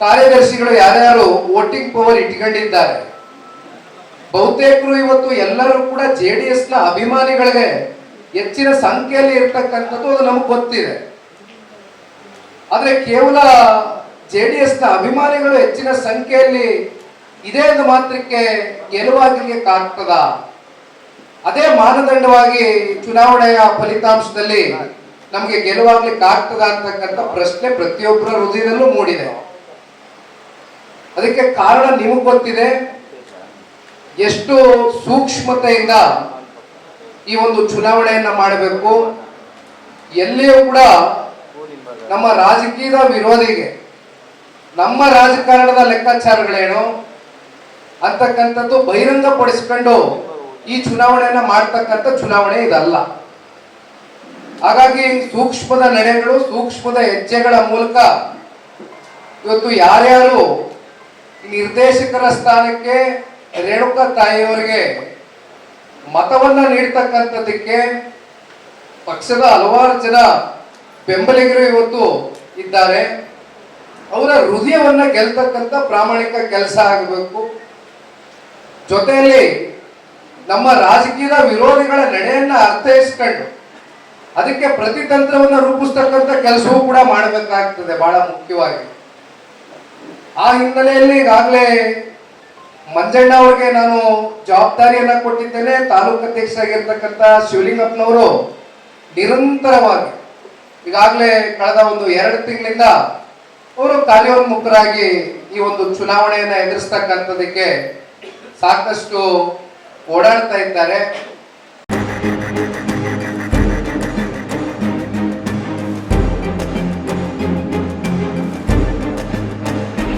ಕಾರ್ಯದರ್ಶಿಗಳು ಯಾರ್ಯಾರು voting power ಇಟ್ಕೊಂಡಿದ್ದಾರೆ? ಬಹುತೇಕರು ಇವತ್ತು ಎಲ್ಲರೂ ಕೂಡ ಜೆ ಡಿ ಎಸ್ನ ಅಭಿಮಾನಿಗಳಿಗೆ ಹೆಚ್ಚಿನ ಸಂಖ್ಯೆಯಲ್ಲಿ ಇರ್ತಕ್ಕಂಥದ್ದು ಅದು ನಮಗೆ ಗೊತ್ತಿದೆ. ಆದ್ರೆ ಕೇವಲ ಜೆ ಡಿ ಎಸ್ನ ಅಭಿಮಾನಿಗಳು ಹೆಚ್ಚಿನ ಸಂಖ್ಯೆಯಲ್ಲಿ ಇದೆ ಎಂದು ಮಾತ್ರಕ್ಕೆ ಗೆಲುವಾಗಲಿಕ್ಕೆ ಆಗ್ತದ? ಅದೇ ಮಾನದಂಡವಾಗಿ ಚುನಾವಣೆಯ ಫಲಿತಾಂಶದಲ್ಲಿ ನಮಗೆ ಗೆಲುವಾಗ್ಲಿಕ್ಕೆ ಆಗ್ತದ ಅಂತಕ್ಕಂಥ ಪ್ರಶ್ನೆ ಪ್ರತಿಯೊಬ್ಬರ ಹೃದಯದಲ್ಲೂ ಮೂಡಿದೆ. ಅದಕ್ಕೆ ಕಾರಣ ನಿಮಗೆ ಗೊತ್ತಿದೆ. ಎಷ್ಟು ಸೂಕ್ಷ್ಮತೆಯಿಂದ ಈ ಒಂದು ಚುನಾವಣೆಯನ್ನ ಮಾಡಬೇಕು. ಎಲ್ಲಿಯೂ ಕೂಡ ನಮ್ಮ ರಾಜಕೀಯದ ವಿರೋಧಿಗೆ, ನಮ್ಮ ರಾಜಕಾರಣದ ಲೆಕ್ಕಾಚಾರಗಳೇನು, ಅಂತಕ್ಕಂಥದ್ದು ಬಹಿರಂಗಪಡಿಸ್ಕೊಂಡು ಈ ಚುನಾವಣೆಯನ್ನ ಮಾಡ್ತಕ್ಕಂಥ ಚುನಾವಣೆ ಇದಲ್ಲ. ಹಾಗಾಗಿ ಸೂಕ್ಷ್ಮದ ನಡೆಗಳು, ಸೂಕ್ಷ್ಮದ ಹೆಜ್ಜೆಗಳ ಮೂಲಕ ಇವತ್ತು ಯಾರ್ಯಾರು ನಿರ್ದೇಶಕರ ಸ್ಥಾನಕ್ಕೆ ರೇಣುಕಾ ತಾಯಿಯವರಿಗೆ ಮತವನ್ನ ನೀಡ್ತಕ್ಕಂಥದ್ದಕ್ಕೆ ಪಕ್ಷದ ಹಲವಾರು ಜನ ಬೆಂಬಲಿಗರು ಇವತ್ತು ಇದ್ದಾರೆ. ಅವರ ಹೃದಯವನ್ನ ಗೆಲ್ತಕ್ಕಂಥ ಪ್ರಾಮಾಣಿಕ ಕೆಲಸ ಆಗಬೇಕು. ಜೊತೆಯಲ್ಲಿ ನಮ್ಮ ರಾಜಕೀಯದ ವಿರೋಧಿಗಳ ನಡೆಯನ್ನ ಅರ್ಥೈಸ್ಕೊಂಡು ಅದಕ್ಕೆ ಪ್ರತಿತಂತ್ರವನ್ನು ರೂಪಿಸ್ತಕ್ಕಂಥ ಕೆಲಸವೂ ಕೂಡ ಮಾಡಬೇಕಾಗ್ತದೆ, ಬಹಳ ಮುಖ್ಯವಾಗಿ. ಆ ಹಿನ್ನೆಲೆಯಲ್ಲಿ ಈಗಾಗಲೇ ಮಂಜಣ್ಣ ಅವ್ರಿಗೆ ನಾನು ಜವಾಬ್ದಾರಿಯನ್ನ ಕೊಟ್ಟಿದ್ದೇನೆ. ತಾಲೂಕು ಅಧ್ಯಕ್ಷರಾಗಿರ್ತಕ್ಕಂಥ ಶಿವಲಿಂಗಪ್ಪನವರು ನಿರಂತರವಾಗಿ, ಈಗಾಗಲೇ ಕಳೆದ ಒಂದು ಎರಡು ತಿಂಗಳಿಂದ ಅವರು ಕಾರ್ಯೋನ್ಮುಖರಾಗಿ ಈ ಒಂದು ಚುನಾವಣೆಯನ್ನು ಎದುರಿಸ್ತಕ್ಕಂಥದಕ್ಕೆ ಸಾಕಷ್ಟು ಓಡಾಡ್ತಾ ಇದ್ದಾರೆ.